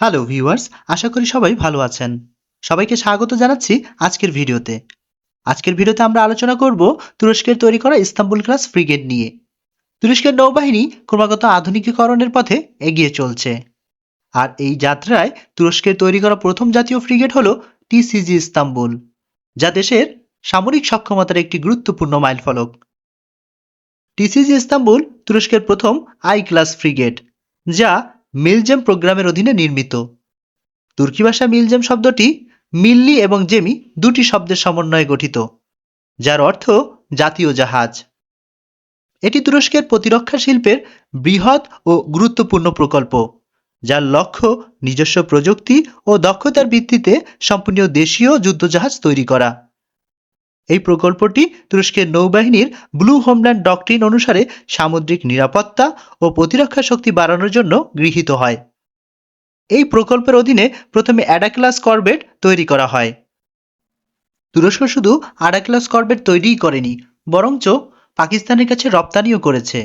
Hello viewers আশা করি সবাই ভালো আছেন। সবাইকে স্বাগত জানাচ্ছি আজকের ভিডিওতে। আজকের ভিডিওতে আমরা আলোচনা করব তুরস্কের তৈরি করা ইস্তাম্বুল ক্লাস ফ্রিগেট নিয়ে। তুরস্কের নৌবাহিনী ক্রমাগত আধুনিকীকরণের পথে এগিয়ে চলছে। আর এই যাত্রায় তুরস্কের তৈরি করা প্রথম জাতীয় ফ্রিগেট হলো টিসিজি ইস্তাম্বুল, যা দেশের সামরিক সক্ষমতার একটি গুরুত্বপূর্ণ মাইলফলক। টিসিজি ইস্তাম্বুল তুরস্কের প্রথম আই ক্লাস ফ্রিগেট, যা মিলজেম প্রোগ্রামের অধীনে নির্মিত। তুর্কি ভাষা মিলজেম শব্দটি মিল্লি এবং জেমি দুটি শব্দের সমন্বয়ে গঠিত, যার অর্থ জাতীয় জাহাজ। এটি তুরস্কের প্রতিরক্ষা শিল্পের বৃহৎ ও গুরুত্বপূর্ণ প্রকল্প, যার লক্ষ্য নিজস্ব প্রযুক্তি ও দক্ষতার ভিত্তিতে সম্পূর্ণ দেশীয় যুদ্ধজাহাজ তৈরি করা। এই প্রকল্পটি তুরস্কের নৌবাহিনীর ব্লু হোমল্যান্ড ডকট্রিন অনুসারে সামুদ্রিক নিরাপত্তা ও প্রতিরক্ষা শক্তি বাড়ানোর জন্য গৃহীত হয়। এই প্রকল্পের অধীনে প্রথমে অ্যাডাক্লাস করবেট তৈরি করা হয়। তুরস্ক শুধু আডাক্লাস করবেট তৈরিই করেনি, বরঞ্চ পাকিস্তানের কাছে রপ্তানিও করেছে।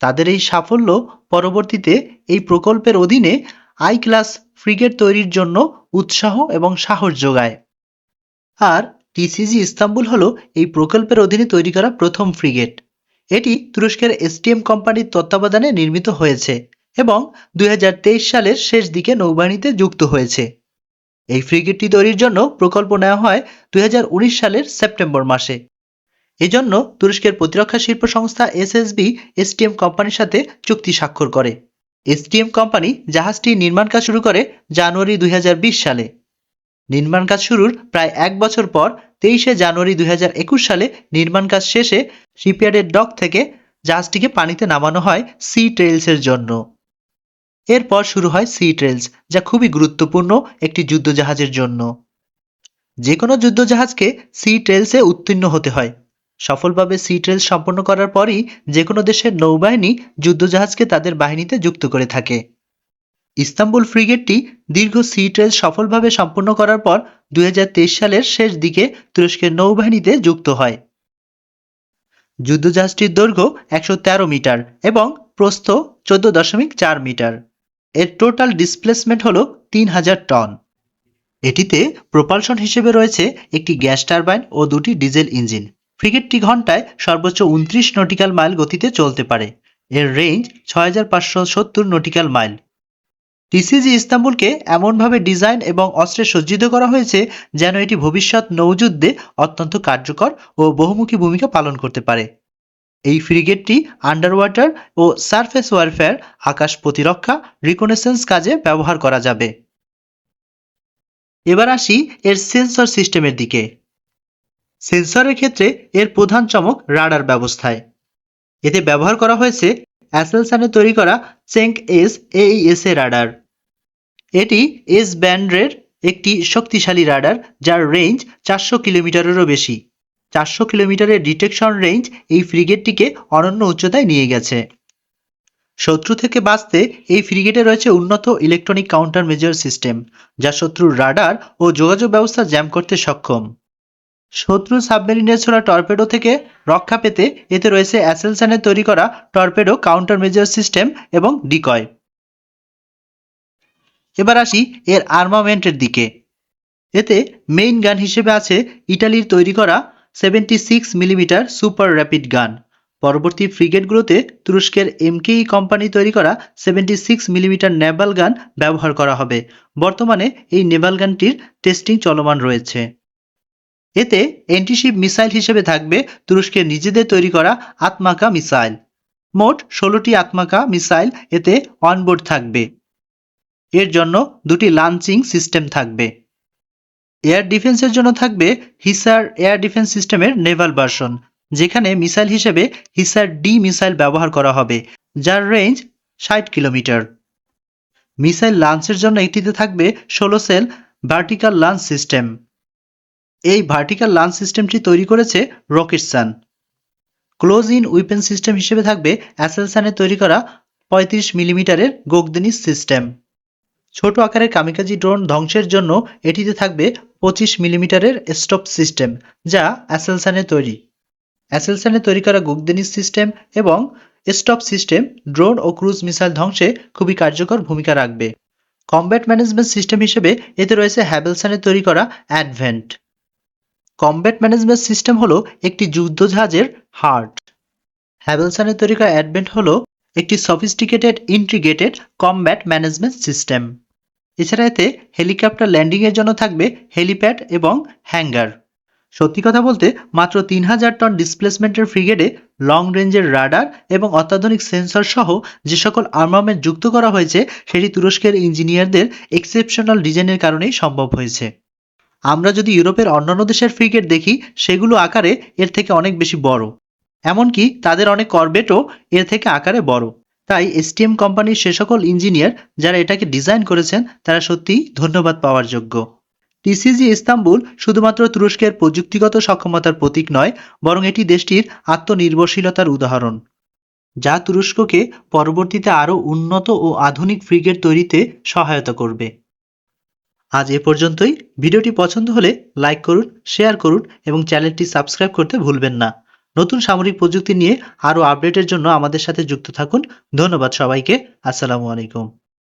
তাদের এই সাফল্য পরবর্তীতে এই প্রকল্পের অধীনে আই ক্লাস ফ্রিগেট তৈরির জন্য উৎসাহ এবং সাহস যোগায়। আর টিসিজি ইস্তাম্বুল হলো এই প্রকল্পের অধীনে তৈরি করা প্রথম ফ্রিগেট। এটি তুরস্কের এসটিএম কোম্পানির তত্ত্বাবধানে নির্মিত হয়েছে এবং দুই হাজার তেইশ সালের শেষ দিকে নৌবাহিনীতে যুক্ত হয়েছে। এই ফ্রিগেটটি তৈরির জন্য প্রকল্প নেওয়া হয় দুই হাজার উনিশ সালের সেপ্টেম্বর মাসে। এজন্য তুরস্কের প্রতিরক্ষা শিল্প সংস্থা এসএসবি এসটিএম কোম্পানির সাথে চুক্তি স্বাক্ষর করে। এসটিএম কোম্পানি জাহাজটি নির্মাণ কাজ শুরু করে জানুয়ারি দুই হাজার বিশ সালে। নির্মাণ কাজ শুরুর প্রায় এক বছর পর তেইশে জানুয়ারি দুই হাজার একুশ সালে নির্মাণ কাজ শেষে শিপইয়ার্ডের ডক থেকে জাহাজটিকে পানিতে নামানো হয় সি ট্রেলসের জন্য। এরপর শুরু হয় সি ট্রেলস যা খুবই গুরুত্বপূর্ণ একটি যুদ্ধজাহাজের জন্য। যে কোনো যুদ্ধজাহাজকে সি ট্রেলসে উত্তীর্ণ হতে হয়। সফলভাবে সি ট্রেলস সম্পন্ন করার পরই যে কোনো দেশের নৌবাহিনী যুদ্ধজাহাজকে তাদের বাহিনীতে যুক্ত করে থাকে। ইস্তাম্বুল ফ্রিগেটটি দীর্ঘ সি ট্রেলস সফলভাবে সম্পন্ন করার পর দুই হাজার তেইশ সালের শেষ দিকে তুরস্কের নৌবাহিনীতে যুক্ত হয়। যুদ্ধজাহাজটির দৈর্ঘ্য একশো তেরো মিটার এবং প্রস্থ চোদ্দ দশমিক চার মিটার। এর টোটাল ডিসপ্লেসমেন্ট হল তিন হাজার টন। এটিতে প্রপালশন হিসেবে রয়েছে একটি গ্যাস টারবাইন ও দুটি ডিজেল ইঞ্জিন। ফ্রিগেটটি ঘন্টায় সর্বোচ্চ উনত্রিশ নটিক্যাল মাইল গতিতে চলতে পারে। এর রেঞ্জ ছয় হাজার পাঁচশো সত্তর নটিক্যাল মাইল। টিসিজি ইস্তাম্বুলকে এমনভাবে ডিজাইন এবং অস্ত্রে সজ্জিত করা হয়েছে যেন এটি ভবিষ্যৎ নৌযুদ্ধে অত্যন্ত কার্যকর ও বহুমুখী ভূমিকা পালন করতে পারে। এই ফ্রিগেটটি আন্ডার ওয়াটার ও সারফেস ওয়ারফেয়ার, আকাশ প্রতিরক্ষা, রিকনেসেন্স কাজে ব্যবহার করা যাবে। এবার আসি এর সেন্সর সিস্টেমের দিকে। সেন্সরের ক্ষেত্রে এর প্রধান চমক রাডার ব্যবস্থায়। এতে ব্যবহার করা হয়েছে অ্যাসেলসানে তৈরি করা Cenk S AESA radar. এটি এস ব্যান্ডের একটি শক্তিশালী রাডার, যার রেঞ্জ চারশো কিলোমিটারেরও বেশি। চারশো কিলোমিটারের ডিটেকশন রেঞ্জ এই ফ্রিগেটটিকে অনন্য উচ্চতায় নিয়ে গেছে। শত্রু থেকে বাঁচতে এই ফ্রিগেটে রয়েছে উন্নত ইলেকট্রনিক কাউন্টার মেজার সিস্টেম যা শত্রুর রাডার ও যোগাযোগ ব্যবস্থা জ্যাম করতে সক্ষম। শত্রু সাবমেরিনের ছোড়া টর্পেডো থেকে রক্ষা পেতে এতে রয়েছে অ্যাসেলসানের তৈরি করা টর্পেডো কাউন্টার মেজার সিস্টেম এবং ডিকয় এবার আসি এর আর্মামেন্টের দিকে। এতে মেইন গান হিসেবে আছে ইটালির তৈরি করা seventy six millimetre super rapid gun পরবর্তী ফ্রিগেটগুলোতে তুরস্কের এমকেই কোম্পানি তৈরি করা সেভেন্টি সিক্স মিলিমিটার নেভাল গান ব্যবহার করা হবে। বর্তমানে এই নেভাল গানটির টেস্টিং চলমান রয়েছে। এতে অ্যান্টিশিপ মিসাইল হিসেবে থাকবে তুরস্কের নিজেদের তৈরি করা আত্মাকা মিসাইল মোট ষোলোটি আত্মাকা মিসাইল এতে অনবোর্ড থাকবে। এর জন্য দুটি লাঞ্চিং সিস্টেম থাকবে। এয়ার ডিফেন্সের জন্য থাকবে হিসার এয়ার ডিফেন্স সিস্টেমের নেভাল ভার্সন যেখানে মিসাইল হিসেবে হিসার ডি মিসাইল ব্যবহার করা হবে, যার রেঞ্জ ষাট কিলোমিটার। মিসাইল লাঞ্চের জন্য একটিতে থাকবে ষোলো সেল ভার্টিক্যাল লাঞ্চ সিস্টেম এই ভার্টিক্যাল লাঞ্চ সিস্টেমটি তৈরি করেছে Roketsan close in weapon system হিসেবে থাকবে অ্যাসেলসানের তৈরি করা পঁয়ত্রিশ মিলিমিটারের গোগদিনিস সিস্টেম ছোট আকারের কামিকাজি ড্রোন ধ্বংসের জন্য এটিতে থাকবে পঁচিশ মিলিমিটারের স্টপ সিস্টেম, যা অ্যাসেলসানের তৈরি। অ্যাসেলসানের তৈরি করা গুগদেনিস সিস্টেম এবং স্টপ সিস্টেম ড্রোন ও ক্রুজ মিসাইল ধ্বংসে খুবই কার্যকর ভূমিকা রাখবে। কমব্যাট ম্যানেজমেন্ট সিস্টেম হিসেবে এতে রয়েছে হ্যাভেলসানের তৈরি করা অ্যাডভেন্ট। কমব্যাট ম্যানেজমেন্ট সিস্টেম হলো একটি যুদ্ধজাহাজের হার্ট। হ্যাভেলসানের তৈরি করা অ্যাডভেন্ট হলো একটি sophisticated integrated combat management system এছাড়া এতে হেলিকপ্টার ল্যান্ডিংয়ের জন্য থাকবে হেলিপ্যাড এবং হ্যাঙ্গার সত্যি কথা বলতে, মাত্র তিন হাজার টন ডিসপ্লেসমেন্টের ফ্রিগেডে লং রেঞ্জের রাডার এবং অত্যাধুনিক সেন্সর সহ যে সকল আর্মামেন্ট যুক্ত করা হয়েছে, সেটি তুরস্কের ইঞ্জিনিয়ারদের এক্সেপশনাল ডিজাইনের কারণেই সম্ভব হয়েছে। আমরা যদি ইউরোপের অন্যান্য দেশের ফ্রিগেট দেখি, সেগুলো আকারে এর থেকে অনেক বেশি বড়। এমনকি তাদের অনেক করবেটও এর থেকে আকারে বড়। তাই এসটিএম কোম্পানির সে সকল ইঞ্জিনিয়ার যারা এটাকে ডিজাইন করেছেন, তারা সত্যিই ধন্যবাদ পাওয়ার যোগ্য। টিসিজি ইস্তাম্বুল শুধুমাত্র তুরস্কের প্রযুক্তিগত সক্ষমতার প্রতীক নয়, বরং এটি দেশটির আত্মনির্ভরশীলতার উদাহরণ, যা তুরস্ককে পরবর্তীতে আরও উন্নত ও আধুনিক ফ্রিগেট তৈরিতে সহায়তা করবে। আজ এ পর্যন্তই। ভিডিওটি পছন্দ হলে লাইক করুন, শেয়ার করুন এবং চ্যানেলটি সাবস্ক্রাইব করতে ভুলবেন না। নতুন সামরিক প্রযুক্তি নিয়ে আরও আপডেটের জন্য আমাদের সাথে যুক্ত থাকুন। ধন্যবাদ সবাইকে। আসসালামু আলাইকুম।